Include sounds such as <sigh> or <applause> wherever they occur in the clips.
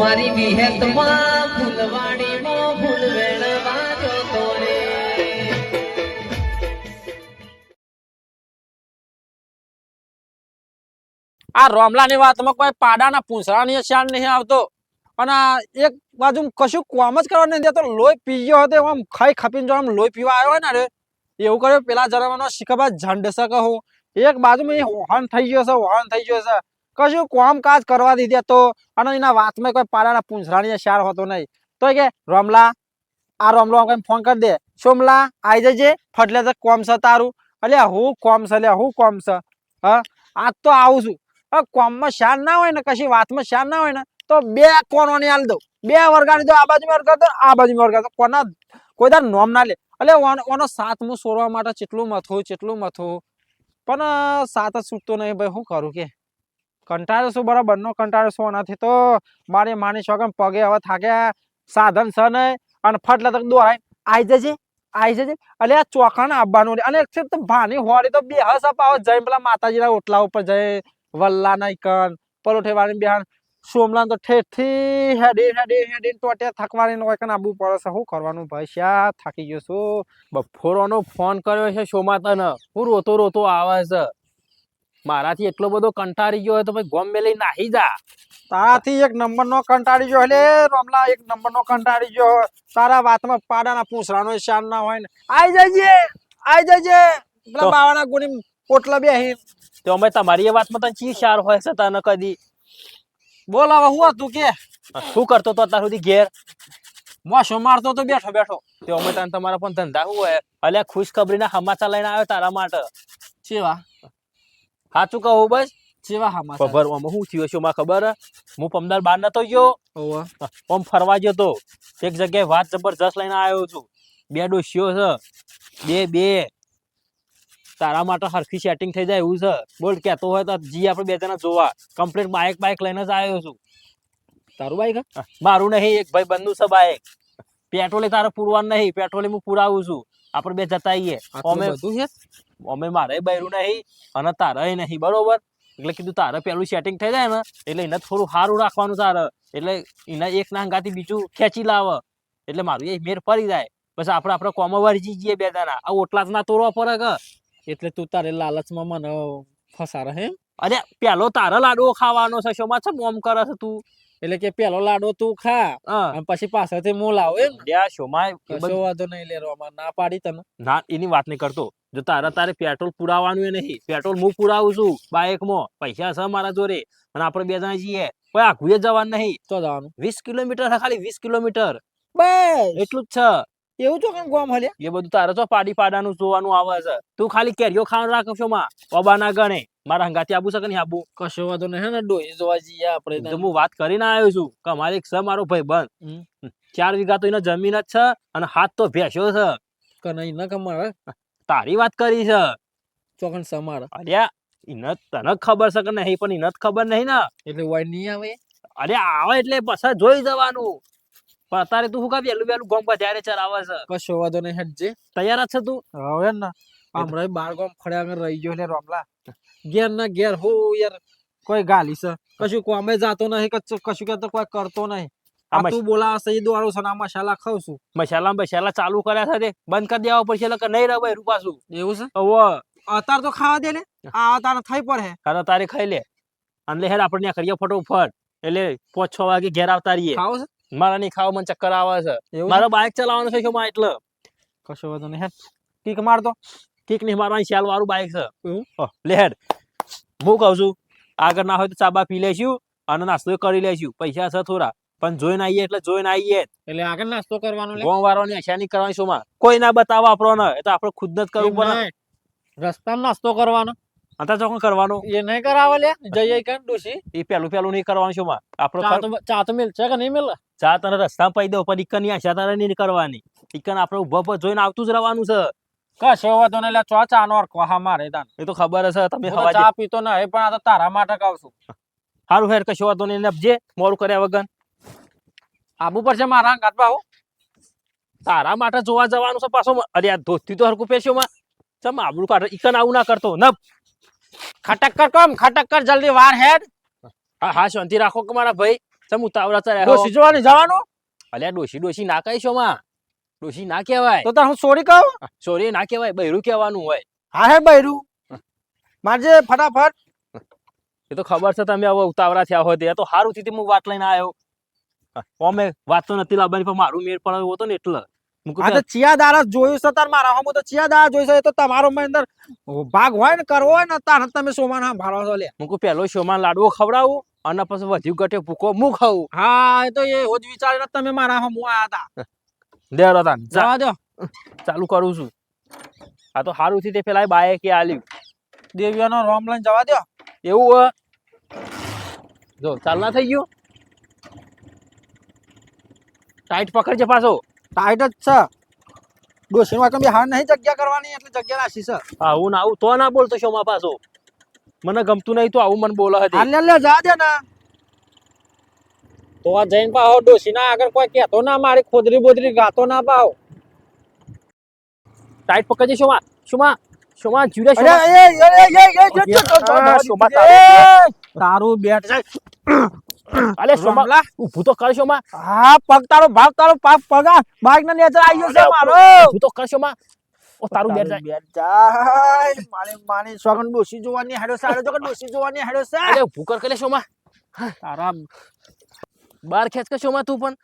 મારી વિહેતમાં ફૂલવાડીમાં ફૂલ વેળવા જતો રે આ રોમલાની વાતમાં કોઈ પાડાના પૂંછડાની શાન નહીં આવતો. અને એક બાજુ કશું કોમ જ કરવા નહીં. દેતો લોહી પી ગયો હતો. આમ ખાઈ ખપીને જો આમ લોહી પીવા આવ્યો ને રે એવું કર્યું. પેલા જન્મનો શીખવા ઝંડ છે કહું. એક બાજુમાં એ વહાણ થઈ ગયો છે વહાણ થઈ ગયો છે. કશું કોમ કાજ કરવા દીધે તો અને એના વાતમાં કોઈ પાડાના પૂંછરાણી શાર હોતો નહીં. તો કે, રોમલા, આ રમલો કઈ ફોન કરી દે. સોમલા આવી જજે, ફટલે તો કોમ છે તારું. અલ્યા, હું કોમ છે અલ્યા, હું કોમ છે હા? આજ તો આવું છું. કોમમાં શાર ના હોય ને, કશી વાતમાં શાર ના હોય ને, તો બે કોનોની આલ દઉં. બે વર્ગાની દો આ બાજુ વર્ગા દો આ બાજુ વર્ગા દો કોના કોઈ તાર નોમ ના લે. એટલે ઓનો ઓનો સાત હું સોરવા માટે ચેટલું મથું ચેટલું મથું? પણ સાત જ છૂટતો નહીં, ભાઈ શું કરું કે? કંટાળો છું, બરાબર? નો કંટાળો છું એનાથી તો મારે માની શકો પગે હવે થાક્યા સાધન છે નહીં અને ફટલે તક દોરાય આઈ જજે આઈ જજે. એટલે આ ચોખાને આવવાનું અને ભાની હોળી તો બે હસ અપાવો જઈને પેલા માતાજીના ઓટલા ઉપર જઈ, વલ્લા નહીં કન, પરોઠે વાળી બિહાન. સોમલા તો ઠેઠથી હેડી હેડી હેડી ટોટે થકવાની હોય કન આબુ પડે છે. શું કરવાનું ભાઈ? શ્યા, થાકી ગયો છું. બફોરોનો ફોન કર્યો છે તને. હું રોતો રોતો આવે છે મારાથી એટલો બધો કંટાળી ગયો હોય તો ભાઈ ગોમ મેલી નાહી જા. તારાથી એક નંબર નો કંટાળી ગયો એટલે રમલા એક નંબર નો કંટાળી ગયો તારા વાતમાં પાડાના પૂંછડાનો શાન ના હોય ને. આઈ જજે આઈ જજે. પેલા બાવાના ગુની પોટલા બેહી તો અમે તમારી એ વાતમાં તને ચી શાર હોય છે તને કદી? બોલ હવે હું હતું કે? શું કરતો તો અત્યાર સુધી ઘેર? મોસો મારતો તો બેઠો બેઠો. તો અમે તને તમારા પણ ધંધા હોય? અલ્યા ખુશખબરીના સમાચાર લઈને આવ્યો તારા માટે. ચેવા સાચું કહું બસ? ચેવા હામાં ખબર આમાં શું થયું માં ખબર હે? હું પમદાર બાર નતો ગયો. ઓવા. ફરવા ગયો તો એક જગ્યાએ વાત જબરજસ્ત લઈને આવ્યો છું. બે ડોશીઓ છે. બે બે. તારા માટે હરખી સેટિંગ થઈ જાય એવું છે. બોલ કહેતો હોય તો જી આપણે બે જણા જોવા. કમ્પ્લીટ બાઇક બાઇક લઈને જ આવ્યો છું. તારું બાઈક મારું નહીં એક ભાઈ બંધુ છે બાઇક પેટ્રોલે તારે પૂરવાનું નહીં. પેટ્રોલે હું પુરાવું છું. આપણે બે જતા આવીએ અમે બધું છે. અમે મારે બૈરું નહીં અને તારે નહીં બરોબર? એટલે કીધું તારે પેલું સેટિંગ થઈ જાય ને એટલે એને થોડું સારું રાખવાનું તારે. એટલે એને એક ના હંગાથી બીજું ખેંચી લાવે. એટલે મારું એ મેર ફરી જાય. બસ આપણે આપણે કોમો વરજી જઈએ બે દાના આ ઓટલા જ ના તોડવા પડે કે? એટલે તું તારે લાલચમાં મને ફસાર હે? અરે પેલો તારે લાડવો ખાવાનો છે શોમાં છે મોમ કરે છે તું? એટલે કે પેલો લાડો તું ખા અને પછી પાછળથી હું લાવ એમ. શોમાં કશો વાંધો નહીં લેવામાં ના પાડી તને. ના એની વાત નહીં કરતો. જો તારે તારે પેટ્રોલ પુરાવાનું એ નહીં. પેટ્રોલ હું પુરાવું છું બાઇકમાં પૈસા છે મારા જોડે. અને આપણે બે જણા જઈએ કોઈ આખું જવાનું નહીં. તો જવાનું. વીસ કિલોમીટર ખાલી વીસ કિલોમીટર. બસ! એટલું જ છે. એવું તો કેમ ગોમ હલ્યા? એ બધું તારે તો પાડી પાડાનું જોવાનું આવે છે. તું ખાલી કેરીઓ ખાવાનું રાખ છો માં ઓબાના ગણે. મારા હંગાથી આબુ છે કે નહીં આબુ? કશો વાંધો નહીં ને ડોહી જોવા જઈએ આપણે તો હું વાત કરીને આવ્યો છું કે મારે એક છે મારો ભાઈ બંધ ચાર વીઘા તો એનો જમીન જ છે અને હાથ તો ભેંસ્યો છે. કનઈ ન કમાવે તારી વાત કરી છે. ચોકન સમાર અરે એને તને ખબર છે કે નહીં પણ એને જ ખબર નહીં ને. એટલે વાય નહીં આવે? અરે આવે એટલે પછી જોઈ જવાનું. પણ અત્યારે તું શું કા વહેલું વહેલું ગોમ ત્યારે ચલાવે છે. કશો વાંધો નહીં હટજે. તૈયાર જ છે તું? હવે ને. હમણાં બાર ગામ ખડ્યા આગળ રહી ગયો એટલે રોમલા ઘેર ના ઘેર હો યાર કોઈ ગાલી છે. કશું કોમે જાતો નહીં કશું કરતો કોઈ કરતો નહીં. આ તું બોલાવે છે એ દોડું છે ને મસાલા ખાઉં છું. મસાલા મસાલા ચાલુ કર્યા છે બંધ કરી દેવા પડશે એટલે નહીં રહે ભાઈ રૂપાસું એવું છે? હવે અત્યારે તો ખાવા દે ને. આ તારે થઈ પડે. તારે તારે ખાઈ લે. અને હેર આપણે ત્યાં કરીએ ફટોફટ. એટલે પાંચ છ વાગે ઘેર આવતા રહીએ. ખાવ છે? મારા નહીં ખાવા મને ચક્કર આવે છે. મારો બાઇક ચલાવવાનું છે એટલે? કશો વાંધો નહીં હેડ. કીક મારતો કીક નહીં મારવાની શાલ વાળું બાઇક છે લે હેડ. હું કહું છું આગળ ના હોય તો ચાબા પી લેશું અને નાસ્તો કરી લેશું. પૈસા છે થોડા. પણ જોઈને આવીએ એટલે જોઈને આવીએ એટલે આગળ નાસ્તો કરવાનો ગોમ વાળાની આશા કરવાની શોમાં કોઈ ના બતાવો આપણો ને એ તો આપણે ખુદ જ કરવું પડે. નહીં. રસ્તામાં નાસ્તો કરવાનો. અંતા ચોકન કરવાનો? એ નહીં કરાવે લે. જઈએ કઈ ડોસી એ પેલું પેલું નહીં કરવાનું શોમાં આપણો ચા તો મિલ છે કે નહીં મિલ? ચા તને રસ્તા પૈ દો પણ ઈકનની આશા તારે નહીં કરવાની. ઈકન આપણે ઊભો ઊભા જોઈને આવતું જ રહેવાનું છે. કશો વાંધો નહીં લે ચો ચા નો હા મારે તાન એ તો ખબર હશે તમે હવા ચા પીતો નહીં પણ આ તો તારા માટે કહું છું. સારું હેર કશો વાતો નહીં નપજે મોડું કર્યા વગર. આબુ પડશે મારા ગાત બાહુ. તારા માટે જોવા જવાનું છે પાછો. અરે આ ધોતી તો હરકું પેશ્યો માં. ચમ આબરું કાઢ ઈકન આવું ના કરતો. નબ ખટક કર કમ ખટક કર જલ્દી વાર હેડ હા હા શાંતિ રાખો કે મારા ભાઈ. ચમ ઉતાવળા ચડ્યા ડોસી જોવાની જવાનું? અલ્યા ડોસી ડોસી ના કહીશો માં. ડોશી ના કહેવાય. તો તાર હું સોરી કહું? સોરી ના કહેવાય બૈરું કહેવાનું હોય. હા હે બૈરું. મારજે ફટાફટ. એ તો ખબર છે તમે હવે ઉતાવળા થયા હોય ત્યાં તો સારું થી હું વાત લઈને આવ્યો ઓમે વાત તો નથી લાવવાની પણ મારું મેળ પડ્યો હતો ને એટલે. આ તો ચિયા દારા જોયું છે તાર મારા હમું તો ચિયા દારા જોયું છે. તો તમારો મેં અંદર ભાગ હોય ને કરવો હોય ને તાર તમે સોમાન હા ભાડો છો લે. મું કહું પહેલો શોમાં લાડવો ખવડાવું અને પછી વધ્યું ગટે ભૂકો મુ ખાવું હા એ તો એ હોજ વિચાર તમે મારા હમું આયા હતા. દેરો તાન જવા દો. ચાલુ કરું છું. આ તો હારું થી તે પેલા બાએ કે આલ્યું. દેવ્યાનો રોમ લઈને જવા દો. એવું હે? જો ચાલ ના થઈ ગયું. ટાઈટ પકડજે પાછો. ટાઈટ જ છે. ડોશી નું બી હાર નહીં જગ્યા કરવાની એટલે જગ્યા રાખી છે. આવું ના આવું તો ના બોલતો શોમાં પાછો. મને ગમતું નહીં તો આવું મને બોલે હતી લે જા દે ને. તો આ જઈને પાહો ડોશી ના આગળ કોઈ કહેતો ના મારી ખોદરી બોદરી ગાતો ના પાહો ટાઈટ પકડજે શોમાં શોમાં શોમાં જીરે શોમાં એ એ એ આ, તારું બેટ અલે શોમાં. ઊભું તો કર શોમાં હા પગ તારો ભાગ તારો પાપ પગા બાઈક ના નેચર આવ્યો છે મારો. ઊભું તો કર શોમાં ઓ તારું બેટ જાય બેટ જાય. મારે માને સ્વગન ડોસી જોવાની હેડો જો કે ડોશી જોવાની હેડો સા અરે ભૂકર કલે શોમાં તારા બાર ખેંચ કે શોમાં તું પણ?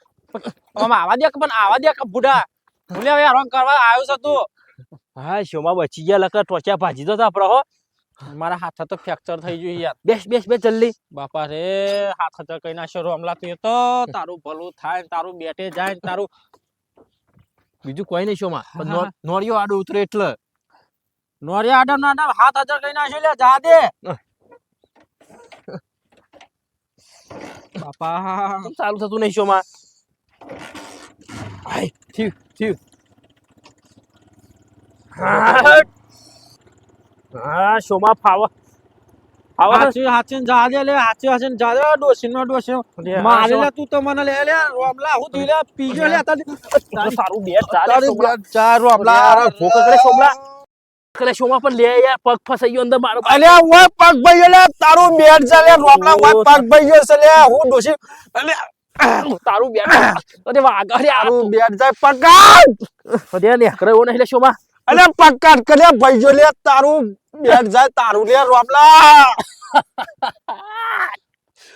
આમ આવા દે કે પણ આવા દે કે બુઢા ભૂલે હવે હેરાન કરવા આવ્યો છે તું. હા શોમાં બચી ગયા લકર ટોચ્યા ભાજી તો આપડે હો. મારા હાથ તો ફ્રેક્ચર થઈ ગયું યાર. બેસ બેસ બેસ જલ્દી. બાપા રે હાથ તો કઈ નાખ્યો રોમલા તું તો. તારું ભલું થાય તારું બેટે જાય ને તારું. બીજું કોઈ નહીં શોમાં. નોરિયો આડો ઉતરે એટલે. નોરિયા આડા ના હાથ હજાર કઈ નાખ્યો લે જા દે. બાપા. કેમ ચાલુ થતું નહીં શોમાં? આય થયું થયું. હા શોમાં ફાવા ફાવા હાચી હાચી જા દે લે હાચી હાચી જા દે ડોસી નો ડોસી મારે લે તું તો મને લે લે રોમલા હું તું લે પીજો લે તારી સારું બે ચાર રોમલા ફોકસ કરે શોમલા. કરે શોમાં પણ લે યાર પગ ફસાઈ ગયો અંદર મારો. અલ્યા ઓય પગ ભાઈ લે તારો બેટ છે લે રોમલા ઓય પગ ભાઈ છે લે હું ડોસી અલે તારું બેટ અરે વાગ અરે તારું બેટ જાય પકડ અરે ને કરે એવો નહીં લે શોમાં અલે પકડ કરે જો લે તારું બેટ જાય તારું લે રોમલા <laughs>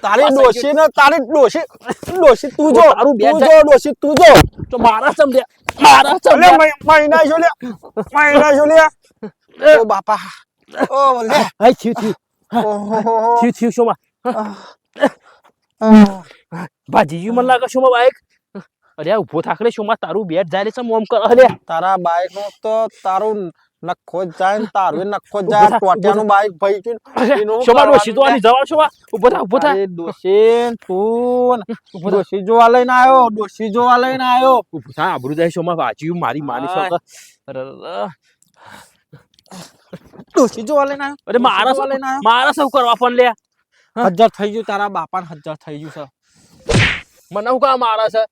તારી ડોશી ને તારી ડોશી. ડોશી તું જો તારું બે જો ડોશી તું જો. તો મારા સમજે મારા સમજે મહિના જો લે મહિના જો લે ઓ બાપા. ઓ લે આય થયું થયું. થયું થયું શોમાં ભાજી ગયું મને લાગે શોમાં બાઈક. અરે ઊભો થાકડે શોમાં તારું બેટ જાય છે મોમ કર. અરે. તારા બાઈક નો તો તારું નખો જાય ને તારું નખો જાય ટોટિયાનું બાઈક ભાઈ છે શોભા ડોશી તો આની જવા શોભા. ઊભો થા ઊભો થા. ડોશી તું ને. ડોશી જોવા લઈને આવ્યો ડોશી જોવા લઈને આવ્યો ઊભો થા આબરૂ જાય શોમાં ભાજી મારી માની અરે. ડોશી જોવા લઈને આવ્યો અરે મારા સૌ લઈને આવ્યો મારા સૌ કરવા પણ લે. હજાર થઈ ગયું તારા બાપાને હજાર થઈ ગયું છે. મને હું કા મારા છે?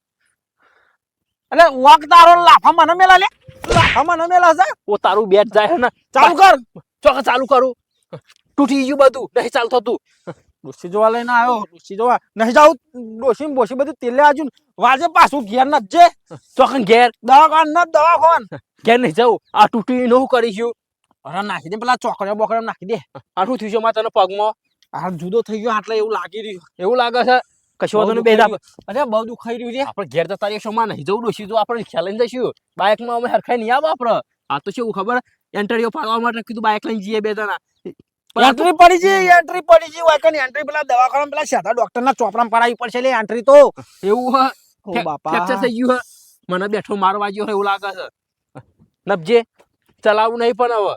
એટલે વાક તારો લાફા મને મેલા લે. લાફા મને મેલા છે ઓ તારું બેટ જાય ને. ચાલુ કર. ચોક ચાલુ કરું. તૂટી ગયું બધું. નહીં ચાલતો થતું ડોસી જોવા લઈને આવ્યો. ડોસી જોવા. નહીં જાવ ડોસી બોસી બધું તેલે આજુ વાજે પાછું ઘેર ન જે ચોકન ઘેર. દવાખાન ન દવાખાન. ઘેર નહીં જાઉં. આ તૂટી નું કરીશું અરે નાખી દે પેલા ચોકડે બોકડે નાખી દે. આટલું થયું છે? માં તને પગમાં? આ જુદો થઈ ગયો આટલે એવું લાગી રહ્યું. એવું લાગે છે? કશું વાંધો નહીં. અરે બહુ દુખાઈ રહ્યું છે. આપણે ઘેર જતા રહીએ શોમાં નહીં જવું ડોસી તો આપણે ખ્યાલ જઈશું. બાઇકમાં અમે હરખાઈ નહીં આવે આપણે. આ તો શું ખબર? એન્ટ્રીઓ પાડવા માટે કીધું બાઇક લઈને જઈએ બે જણા. એન્ટ્રી પડી છે એન્ટ્રી પડી છે વાયકન એન્ટ્રી પેલા દવાખાના પેલા સાદા ડોક્ટર ના ચોપડામાં પડાવી પડશે લે એન્ટ્રી તો. એવું હ. બાપા. ફ્રેક્ચર થઈ ગયું હ. મને બેઠો મારવા હોય એવું લાગે છે. નબજે. ચલાવું નહીં પણ હવે.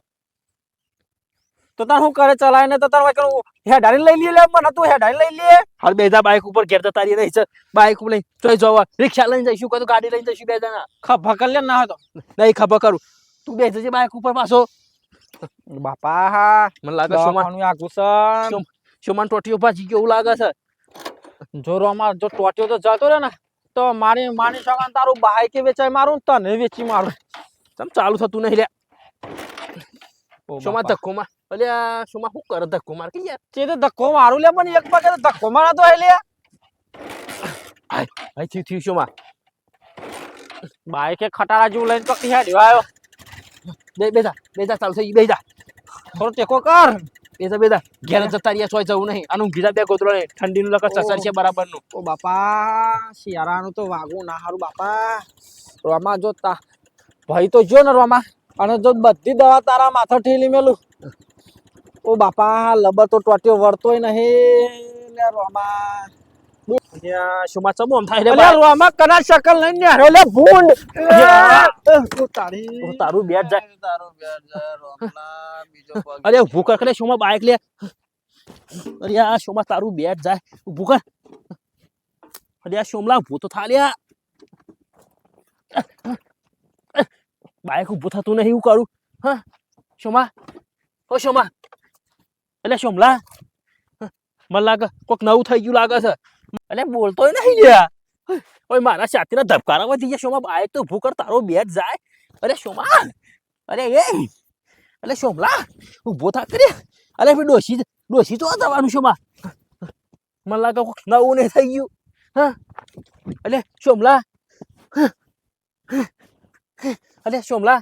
તો તાર શું કરે ચલાય ને તો તાર વાયકન હેડારી લઈ લે મને તું હેડારી લઈ લે. હાલ બે બાઇક ઉપર ઘેર જતા રહી છે. બાઇક ઉપર લઈ તો જવા. રિક્ષા લઈને જઈશું કાં તો ગાડી લઈને જઈશું બે જણા. ખભા કર લે ના હોય તો. નહીં ખભા કરું. તું બે જજે બાઇક ઉપર પાછો. બાપા હા. મને લાગે દવાખાનું આ શોમ- શોમાં ટોટીઓ પાછી ગયો લાગે છે? જો રોમાં જો ટોટ્યો તો જતો રહે ને તો મારી માની સગન તારું બાઈકે વેચાય મારું તને વેચી મારું. તમ ચાલુ થતું નહીં લે શોમાં. ધક્કો માર? અલ્યા શોમાં શું કરે ધક્કો માર? કે યાર? તે તો ધક્કો મારું લે પણ એક પગે તો ધક્કો મારા તો હે લે. આય હાય થયું થયું શોમાં બાઈકે ખટારા જેવું લઈને પકડી દેવા આવ્યો બે બેજા બેજા ચાલુ થઈ બેજા થોડો ટેકો કર. બેજા બેજા ઘેર જતા રહ્યા સોય જવું નહીં. આનું ગીરા બે ગોતરો નહીં. ઠંડીનું લકર સસર છે બરાબરનું. ઓ બાપા શિયાળાનું તો વાગું ના હારું બાપા. રોમાં જોતા ભાઈ તો જો ને રોમા અને જો બધી દવા તારા માથે ઠેલી મેલું. ઓ બાપા લબર તો ટોટ્યો વળતોય નહીં. લે રોમા. અહીંયા શુંમાં ચમો આમ થાય રોમા કના શકલ લઈને નેહરો લે ભૂંડ. તારી. તારું બેટ જાય. તારું બેટ જાય રોમલા બીજો અરે ઊભું કર શુંમાં બાઈક લે? અરે આ શુંમાં તારું બેટ જાય. ઊભું કર. અરે આ શોમલા ઊભું તો બાઈક ઊભું થતું નહીં એવું કરું? હા? શોમા? ઓ શોમા. એટલે શોમલા. મને લાગે કોક નવું થઈ ગયું લાગે છે. એટલે બોલતોય નહીં ગયા ઓય, મારા સાથીના ધબકારા વધી ગયા શોમા. બાઈક તો ઊભું કર, તારો બેટ જાય. અરે શોમા. અરે એ. એટલે શોમલા, ઊભો થા કરે. અરે ભાઈ ડોસી ડોસી તો જવાનું શોમા. મને લાગે કોક નવું નહીં થઈ ગયું. હા? એટલે શોમલા. અલે શોમલા,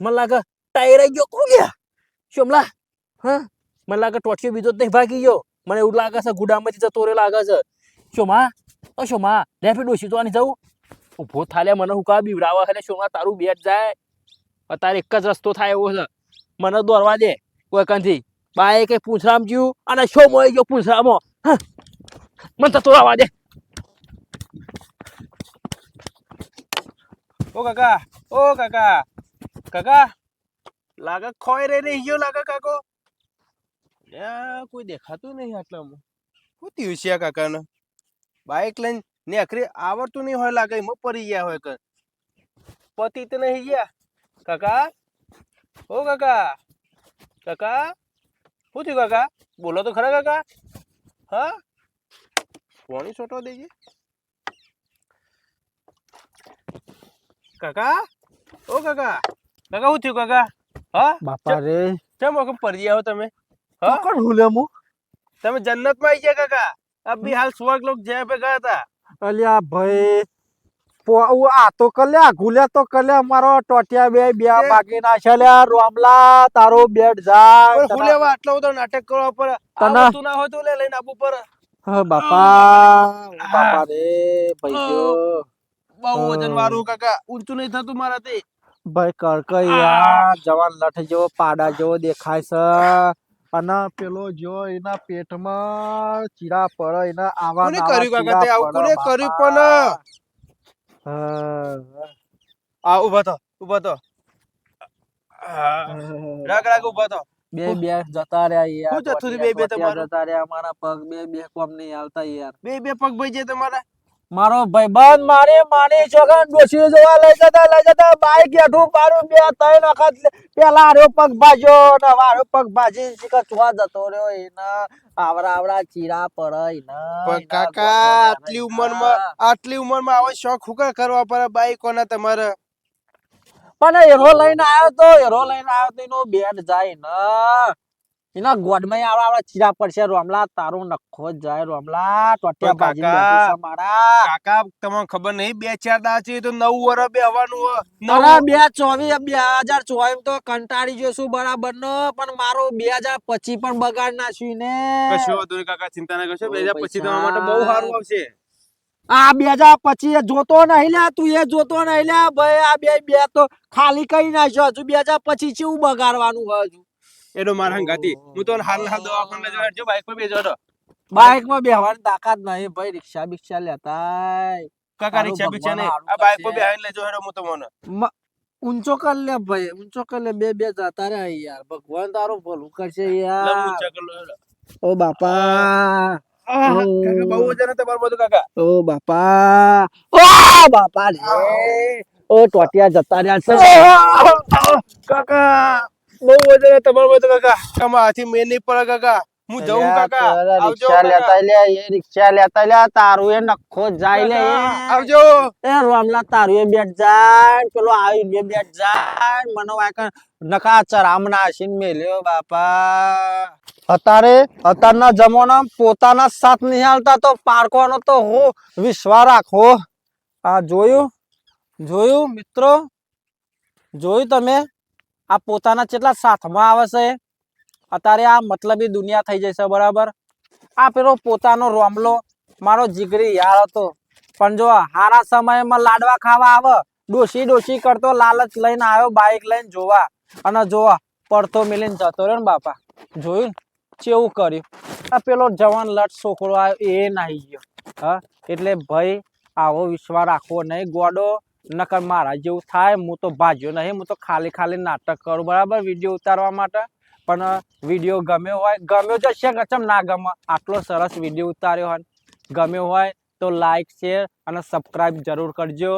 મને લાગે ટાયર ગયો. કોણ ગયા? શોમલા, હા? મને લાગે ટોટિયો બીજો નહીં ભાગી ગયો. મને એવું લાગે છે ગુડામાંથી જતો રહ્યો લાગે છે. શોમા, ઓ શોમા લેફી ડોસી તો આની જવું? ઊભો થાલે મને હું કા બીવડાવે એટલે શોમા, તારું બેટ જાય. અત્યારે એક જ રસ્તો થાય એવો છે. મને દોરવા દે કોઈ કંથી બાએ કઈ પૂંછરામ જ્યું અને શો મોઈ ગયો પૂંછરામો હા? મને તો તોડાવા દે. ઓ કાકા ઓ કાકા કાકા, લાગે ખોઈ રે રહી ગયો લાગે કાકો? કોઈ દેખાતું નહીં આટલામાં. શું થયું છે કાકાને? બાઇક લઈને નેકરી આવડતું નહીં હોય લાગે, એમાં પડી ગયા હોય કર પતિ તો નહીં ગયા. કાકા, ઓ કાકા કાકા, શું થયું કાકા? બોલો તો ખરા કાકા. હા? પાણી છોટો દેજે. કાકા? ઓ કાકા કાકા શું થયું કાકા? હા? બાપા રે. કેમ વખત પડી આવો તમે? હા? કોણ ભૂલે મુ તમે જન્નતમાં આવી ગયા કાકા? અભી હાલ સ્વર્ગ લોક જયા પે ગયા હતા. અલ્યા ભાઈ આ તો કલ્યા ગુલ્યા તો કલ્યા મારો ટોટિયા બે બે બાકી બાકી નાખ્યા રોમલા તારો બેટ જાય હું આટલો બધો નાટક કરવા પર તને- ના હોય તો લે લઈને આપું પર. હા બાપા બાપા રે ભાઈઓ. બહુ વજન વાળું કાકા. ઊંચું નહીં થતું મારાથી. ભાઈ કરકઈ યાર જવાન લઠ જેવો પાડા જેવો દેખાય છે. અને પેલો જો એના પેટમાં ચીરા પડે એના આવા કોને કર્યું કાકા? તે આવું કોને કર્યું પણ? આ ઊભા તો ઊભા તો રાગ રાગ ઊભા તો બે બે જતા રહ્યા યાર હું જતું બે બે તમારા? જતા રહ્યા મારા પગ બે બે કોમ નહીં આવતા યાર. બે બે પગ ભાઈ જે તમારા? મારો ભાઈબંધ મારે માની છોકરા ડોસી જોવા લઈ જતા લઈ જતા બાઈક હેઠું પાડું બે ત્રણ વખત પેલા આરો પગ ભાજ્યો ને વારો પગ ભાજી શીખર ચુવા જતો રહ્યો એને આવડા આવડા ચીરા પડે પણ કાકા આટલી. ઉંમરમાં આટલી ઉંમરમાં આવો શોખ હુકર કરવા પડે બાઈકોના તમારે પણ હેરો લઈને આવ્યો તો હેરો લઈને આવ્યો તો એનો બેટ જાય ને એના ગોડમાં આવડા આવડા ચીરા પડશે રોમલા તારો નખો જાય રોમલા ટોટિયા ભાજી મારા. કાકા તમને ખબર નહીં બે ચાર દા છે તો નવ વર્ષ બે હવાનું હો. નવ બે ચોવીસ બે હજાર ચોવીસ તો કંટાળી જોશું બરાબર નો પણ મારો બે હજાર પચીસ પણ બગાડ નાખ્યું ને કશો વાંધો નહીં કાકા ચિંતા ના કરશો બે હજાર પછી તમારા માટે બહુ સારું આવશે. આ બે હજાર પચીસ જોતો નહીં લે તું એ જોતો નહીં લે ભાઈ આ બે બે તો ખાલી કઈ નાખ્યો હજુ બે હજાર પચીસ ચેવું બગાડવાનું હજુ? એનો મારા હંગાતી. હું તો હાલ હાલ દવાખાને લઈ જો બાઈક પર બેજો તો બાઇકમાં બેહવાની તાકાત નહીં ભાઈ રિક્ષા બિક્ષા લેતા કાકા રિક્ષા બિક્ષા નહીં. આ બાઈક પર. બેહાઈને લેજો હેડો હું તમને. ઊંચો કર લે ભાઈ ઊંચો કર લે બે બે જતા રહે યાર. ભગવાન તારું ભલું કરશે યાર. ઊંચો કર લો ઓ બાપા. બહુ વજન તમારું બધું કાકા. ઓ બાપા. ઓ બાપા રે ઓ ટોટિયા જતા રહ્યા છે. કાકા. બહુ વજન છે તમારું બધું કાકા. આમાં હાથી મેં નહીં પડે કાકા. હું જઉં કાકા. આવજો રિક્ષા લેતા લે એ રિક્ષા લેતા લે તારું એ નખો જાય લે. આવજો. એ રોમલા તારું એ બેઠ જાય પેલો આવી બે બેઠ જાય. મને વાયકન નકા ચરામના આશીન મેલ્યો બાપા. અત્યારે અત્યારના જમાના પોતાના સાથ નિહાલતા હાલતા તો પારકોનો તો હો વિશ્વાસ રાખો. આ જોયું? જોયું મિત્રો? જોયું તમે? આ પોતાના કેટલા સાથમાં આવે છે? અત્યારે આ મતલબી દુનિયા થઈ જશે, બરાબર? આ પેલો પોતાનો રોમલો, મારો જીગરી યાર હતો. પણ જો હારા સમયમાં લાડવા ખાવા આવે ડોસી ડોસી કરતો લાલચ લઈને આવ્યો, બાઈક લઈને જોવા. અને જોવા પડતો મિલીને જતો રહ્યો ને બાપા, જોયું? ચેવું કર્યું? આ પેલો જવાન લટ છોકરો આવ્યો, એ નાહી ગયો. હા? એટલે ભાઈ, આવો વિશ્વાસ રાખવો નહીં. ગોડો નકર મારા જેવું થાય, હું તો ભાજ્યો નહીં, હું તો ખાલી ખાલી નાટક કરું, બરાબર? વીડિયો ઉતારવા માટે. પણ વીડિયો ગમ્યો હોય, ગમ્યો જશે કચમ ના ગમે આટલો સરસ વીડિયો ઉતાર્યો હોય ગમ્યો હોય તો લાઈક શેર અને સબસ્ક્રાઇબ જરૂર કરજો.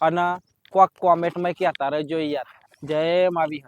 અને કોક કોમેન્ટમાં કહેતા રહેજો યાર. જય માવી